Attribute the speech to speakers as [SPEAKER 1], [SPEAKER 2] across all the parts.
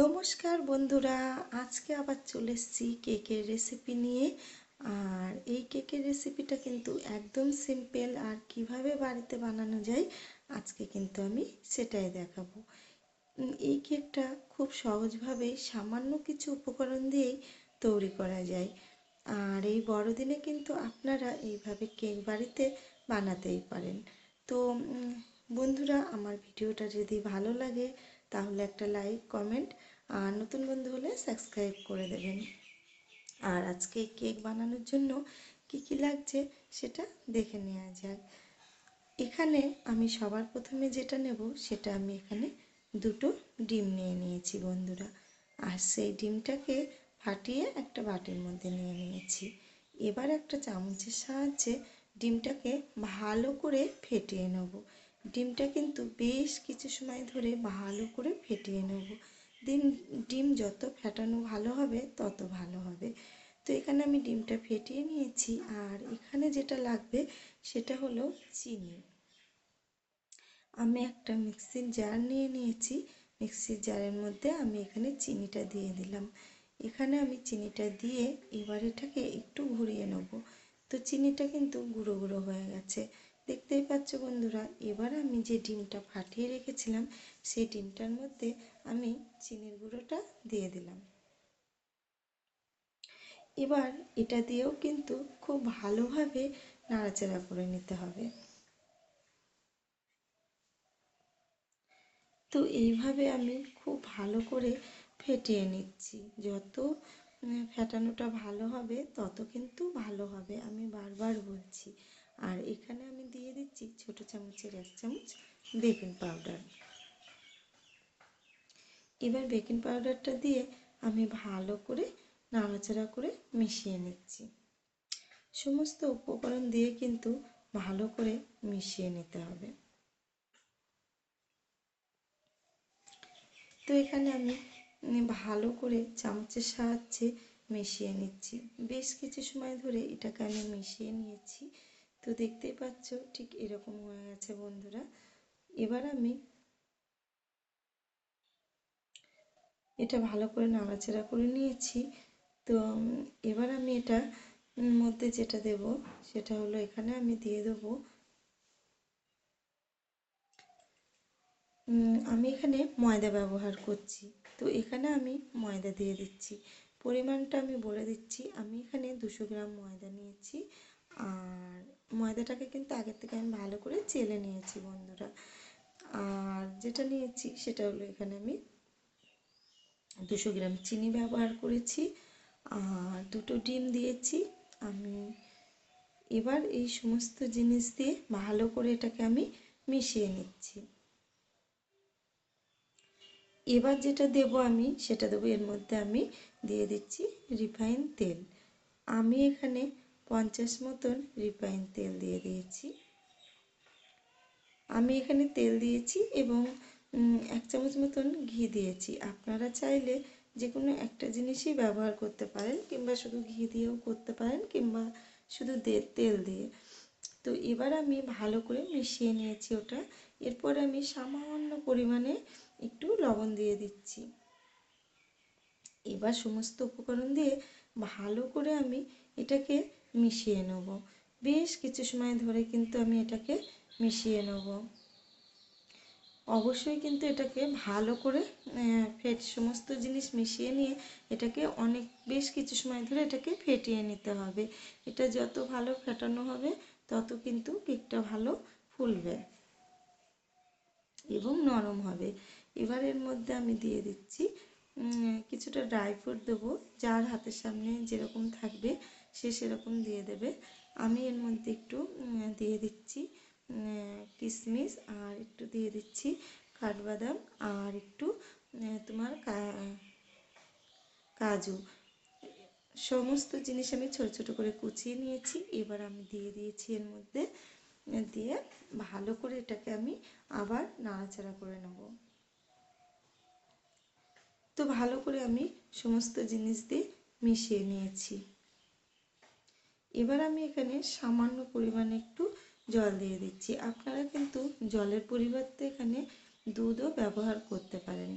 [SPEAKER 1] নমস্কার বন্ধুরা, আজকে আবার চলে এসেছি কেকের রেসিপি নিয়ে। আর এই কেকের রেসিপিটা কিন্তু একদম সিম্পল আর কীভাবে বাড়িতে বানানো যায়, আজকে কিন্তু আমি সেটাই দেখাবো। এই কেকটা খুব সহজভাবে সামান্য কিছু উপকরণ দিয়েই তৈরি করা যায়। আর এই বড়দিনে কিন্তু আপনারা এইভাবে কেক বাড়িতে বানাতেই পারেন। তো বন্ধুরা, আমার ভিডিওটা যদি ভালো লাগে তাহলে একটা লাইক কমেন্ট আর নতুন বন্ধু হলে সাবস্ক্রাইব করে দেবেন। আর আজকে কেক বানানোর জন্য কি কি লাগছে সেটা দেখে নেওয়া যাক। এখানে আমি সবার প্রথমে যেটা নেব সেটা আমি এখানে দুটো ডিম নিয়ে নিয়েছি বন্ধুরা। আর সেই ডিমটাকে ফাটিয়ে একটা বাটির মধ্যে নিয়ে নিয়েছি। এবার একটা চামচের সাহায্যে ডিমটাকে ভালো করে ফেটিয়ে নেব। ডিমটা কিন্তু বেশ কিছু সময় ধরে ভালো করে ফেটিয়ে নেব। ডিম ডিম যত ফেটানো ভালো হবে, তত ভালো হবে। তো এখানে আমি ডিমটা ফেটিয়ে নিয়েছি আর এখানে যেটা লাগবে সেটা হলো চিনি। আমি একটা মিক্সির জার নিয়ে নিয়েছি। মিক্সির জারের মধ্যে আমি এখানে চিনিটা দিয়ে দিলাম। এখানে আমি চিনিটা দিয়ে এবার এটাকে একটু ঘুরিয়ে নেব। তো চিনিটা কিন্তু গুঁড়ো গুঁড়ো হয়ে গেছে। দেখতেই পাচ্ছ বন্ধুরা, এবার আমি যে ডিমটা ফাটিয়ে রেখেছিলাম, সেই ডিমটার মধ্যে আমি চিনির গুঁড়োটা দিয়ে দিলাম। এবার এটা দিয়েও কিন্তু খুব ভালোভাবে নাড়াচাড়া করে নিতে হবে। তো এইভাবে আমি খুব ভালো করে ফেটিয়ে নিচ্ছি। যত ফেটানোটা ভালো হবে, তত কিন্তু ভালো হবে, আমি বারবার বলছি। আর এখানে আমি দিয়ে দিচ্ছি ছোট চামচের এক চামচ বেকিং পাউডার। এবার বেকিং পাউডারটা দিয়ে আমি ভালো করে নাড়াচাড়া করে মিশিয়ে নিচ্ছি। সমস্ত উপকরণ দিয়ে কিন্তু ভালো করে মিশিয়ে নিতে হবে। তো এখানে আমি ভালো করে চামচের সাহায্যে মিশিয়ে নিচ্ছি। বেশ কিছু সময় ধরে এটাকে আমি মিশিয়ে নিয়েছি। তো দেখতেই পাচ্ছ ঠিক এরকম হয়ে গেছে বন্ধুরা। এবার আমি এটা ভালো করে নাড়াচাড়া করে নিয়েছি। তো এবার আমি এটা মধ্যে যেটা দেব সেটা হলো এখানে আমি দিয়ে দেবো আমি এখানে ময়দা ব্যবহার করছি। তো এখানে আমি ময়দা দিয়ে দিচ্ছি। পরিমাণটা আমি বলে দিচ্ছি। আমি এখানে দুশো গ্রাম ময়দা নিয়েছি। আর ময়দাটাকে কিন্তু আগের থেকে আমি ভালো করে চেলে নিয়েছি বন্ধুরা। আর যেটা নিয়েছি সেটা হলো এখানে আমি দুশো গ্রাম চিনি ব্যবহার করেছি। আর দুটো ডিম দিয়েছি। আমি এবার এই সমস্ত জিনিস দিয়ে ভালো করে এটাকে আমি মিশিয়ে নিচ্ছি। এবার যেটা দেব আমি, সেটা দেবো, এর মধ্যে আমি দিয়ে দিচ্ছি রিফাইন তেল। আমি এখানে পঞ্চাশ মতন রিফাইন তেল দিয়ে দিয়েছি। আমি এখানে তেল দিয়েছি এবং এক চামচ মতন ঘি দিয়েছি। আপনারা চাইলে যে কোনো একটা জিনিসই ব্যবহার করতে পারেন কিংবা শুধু ঘি দিয়েও করতে পারেন কিংবা শুধু দে, তেল দিয়ে। তো এবার আমি ভালো করে মিশিয়ে নিয়েছি ওটা। এরপর আমি সামান্য পরিমাণে একটু লবণ দিয়ে দিচ্ছি। এবার সমস্ত উপকরণ দিয়ে ভালো করে আমি এটাকে মিশিয়ে নেব। বেশ কিছু সময় ধরে কিন্তু আমি এটাকে মিশিয়ে নেব। অবশ্যই কিন্তু এটাকে ভালো করে ফেট, সমস্ত জিনিস মিশিয়ে নিয়ে এটাকে অনেক, বেশ কিছু সময় ধরে এটাকে ফেটিয়ে নিতে হবে। এটা যত ভালো ফেটানো হবে, তত কিন্তু কেকটা ভালো ফুলবে এবং নরম হবে। এবার এর মধ্যে আমি দিয়ে দিচ্ছি কিছুটা ড্রাই ফ্রুট দেবো, যার হাতের সামনে যেরকম থাকবে সে সেরকম দিয়ে দেবে। আমি এর মধ্যে একটু দিয়ে দিচ্ছি কিশমিশ আর একটু দিয়ে দিচ্ছি কাঠবাদাম আর একটু তোমার কাজু। সমস্ত জিনিস আমি ছোট ছোট করে কুচিয়ে নিয়েছি। এবার আমি দিয়ে দিয়েছি এর মধ্যে, দিয়ে ভালো করে এটাকে আমি আবার নাড়াচাড়া করে নেব। তো ভালো করে আমি সমস্ত জিনিস দিয়ে মিশিয়ে নিয়েছি। এবার আমি এখানে সামান্য পরিমাণে একটু জল দিয়ে দিচ্ছি। আপনারা কিন্তু জলের পরিবর্তে এখানে দুধও ব্যবহার করতে পারেন।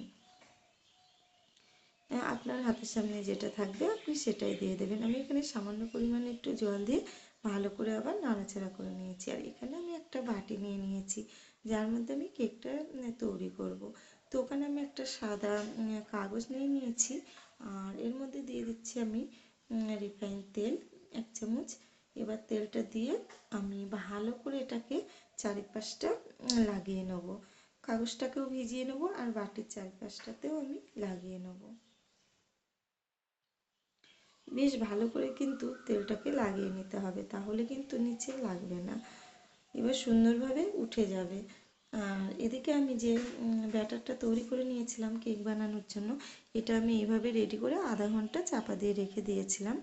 [SPEAKER 1] আপনার হাতের সামনে যেটা থাকবে, আপনি সেটাই দিয়ে দেবেন। আমি এখানে সামান্য পরিমাণে একটু জল দিয়ে ভালো করে আবার নাড়াচাড়া করে নিয়েছি। আর এখানে আমি একটা বাটি নিয়ে নিয়েছি, যার মধ্যে আমি কেকটা তৈরি করব। তো ওখানে আমি একটা সাদা কাগজ নিয়ে নিয়েছি, আর এর মধ্যে দিয়ে দিচ্ছি আমি রিফাইন তেল। এক চামচ। এবার তেলটা দিয়ে আমি ভালো করে এটাকে চারিপাশটা লাগিয়ে নেব। কাগজটাকেও ভিজিয়ে নেব আর বাটির চারিপাশটাতেও আমি লাগিয়ে নেব। বেশ ভালো করে কিন্তু তেলটাকে লাগিয়ে নিতে হবে, তাহলে কিন্তু নিচে লাগবে না। এবার সুন্দরভাবে উঠে যাবে। আর এদিকে আমি যে ব্যাটারটা তৈরি করে নিয়েছিলাম কেক বানানোর জন্য, এটা আমি এইভাবে রেডি করে আধা ঘণ্টা চাপা দিয়ে রেখে দিয়েছিলাম।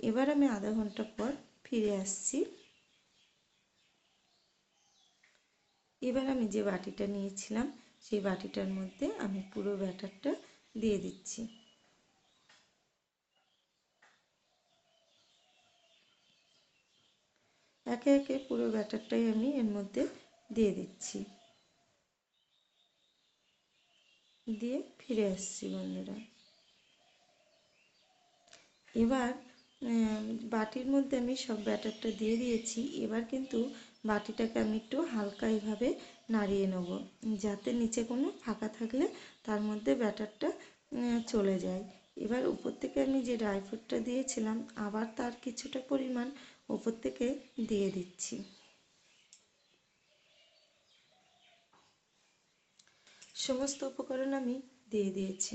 [SPEAKER 1] এবার আমি আধা ঘণ্টা পর ফিরে আসছি। এবার আমি যে বাটিটা নিয়েছিলাম, সেই বাটিটার মধ্যে আমি পুরো ব্যাটারটা দিয়ে দিচ্ছি। একে একে পুরো ব্যাটারটাই আমি এর মধ্যে দিয়ে দিচ্ছি। দিয়ে ফিরে আসছি বন্ধুরা। এবার বাটির মধ্যে আমি সব ব্যাটারটা দিয়ে দিয়েছি। এবার কিন্তু বাটিটাকে আমি একটু হালকা এইভাবে নাড়িয়ে নেব, যাতে নিচে কোনো ফাঁকা থাকলে তার মধ্যে ব্যাটারটা চলে যায়। এবার উপর থেকে আমি যে ড্রাই ফ্রুটটা দিয়েছিলাম, আবার তার কিছুটা পরিমাণ উপর থেকে দিয়ে দিচ্ছি। সমস্ত উপকরণ আমি দিয়ে দিয়েছি।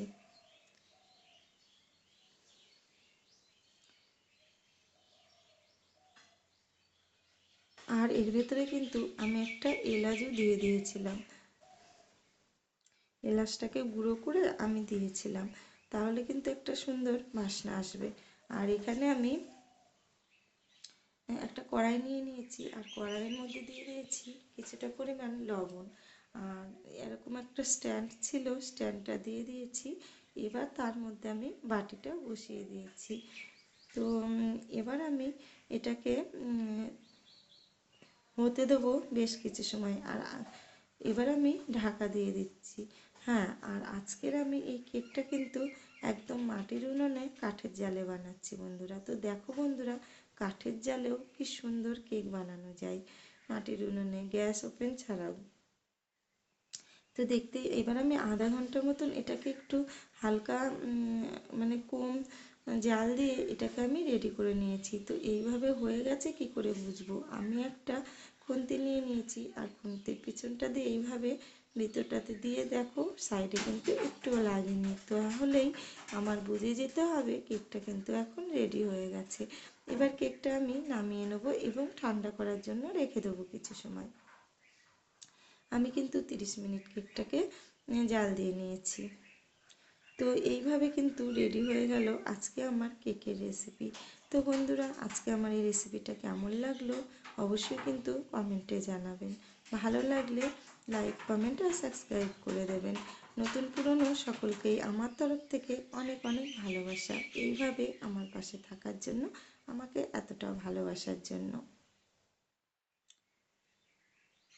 [SPEAKER 1] আর এর ভেতরে কিন্তু আমি একটা এলাচও দিয়ে দিয়েছিলাম। এলাচটাকে গুঁড়ো করে আমি দিয়েছিলাম। তাহলে কিন্তু একটা সুন্দর বাসনা আসবে। আর এখানে আমি একটা কড়াই নিয়ে নিয়েছি। আর কড়াইয়ের মধ্যে দিয়ে দিয়েছি কিছুটা পরিমাণ লবণ। আর এরকম একটা স্ট্যান্ড ছিল, স্ট্যান্ডটা দিয়ে দিয়েছি। এবার তার মধ্যে আমি বাটিটা বসিয়ে দিয়েছি। তো এবার আমি এটাকে হতে দেবো বেশ কিছু সময়। আর এবার আমি ঢাকা দিয়ে দিচ্ছি। হ্যাঁ আর আজকের আমি এই কেকটা কিন্তু একদম মাটির উনুনে কাঠের জালে বানাচ্ছি বন্ধুরা। তো দেখো বন্ধুরা, কাঠের জালেও কি সুন্দর কেক বানানো যায় মাটির উনুনে, গ্যাস ওপেন ছাড়াও। তো দেখতে এবার আমি আধা ঘণ্টার মতন এটাকে একটু হালকা মানে কম জাল দিয়ে এটাকে আমি রেডি করে নিয়েছি। তো এইভাবে হয়ে গেছে, কি করে বুঝব? আমি একটা খুন্তি নিয়ে নিয়েছি, আর খুন্তির পিছনটা দিয়ে এইভাবে ভিতরটাতে দিয়ে দেখো সাইডে কিন্তু একটুও লাগেনি। তাহলেই আমার বুঝে যেতে হবে, কেকটা কিন্তু এখন রেডি হয়ে গেছে। এবার কেকটা আমি নামিয়ে নেব এবং ঠান্ডা করার জন্য রেখে দেবো কিছু সময়। আমি কিন্তু তিরিশ মিনিট কেকটাকে জাল দিয়ে নিয়েছি। তো এইভাবে কিন্তু রেডি হয়ে গেল আজকে আমার কেকের রেসিপি তো বন্ধুরা, আজকে আমার এই রেসিপিটা কেমন লাগল অবশ্যই কিন্তু কমেন্টে জানাবেন। ভালো লাগলে লাইক কমেন্ট আর সাবস্ক্রাইব করে দেবেন। নতুন পুরনো সকলকেই আমার তরফ থেকে অনেক অনেক ভালোবাসা। এইভাবে আমার পাশে থাকার জন্য, আমাকে এতটা ভালোবাসার জন্য।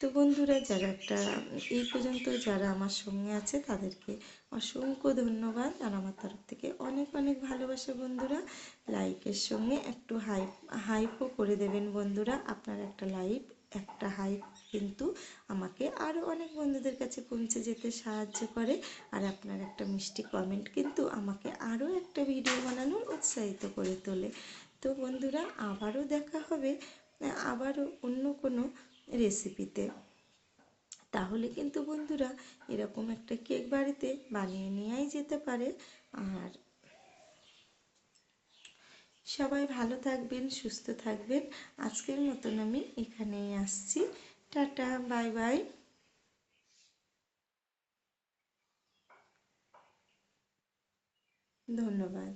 [SPEAKER 1] তো বন্ধুরা, যারা একটা, এই পর্যন্ত যারা আমার সঙ্গে আছে, তাদেরকে অসংখ্য ধন্যবাদ। আর আমার তরফ থেকে অনেক অনেক ভালোবাসা বন্ধুরা। লাইকের সঙ্গে একটু হাইপ হাইপও করে দেবেন বন্ধুরা। আপনার একটা লাইক একটা হাইপ কিন্তু আমাকে আরও অনেক বন্ধুদের কাছে পৌঁছে যেতে সাহায্য করে। আর আপনার একটা মিষ্টি কমেন্ট কিন্তু আমাকে আরও একটা ভিডিও বানানোর উৎসাহিত করে তোলে। তো বন্ধুরা, আবারও দেখা হবে। আবারও অন্য কোনো রেসিপিতে তাহলে কিন্তু বন্ধুরা এরকম একটা কেক বাড়িতে বানিয়ে নেওয়াই যেতে পারে। আর সবাই ভালো থাকবেন, সুস্থ থাকবেন। আজকের মতন আমি এখানেই আসছি। Tata, bye bye. ধন্যবাদ।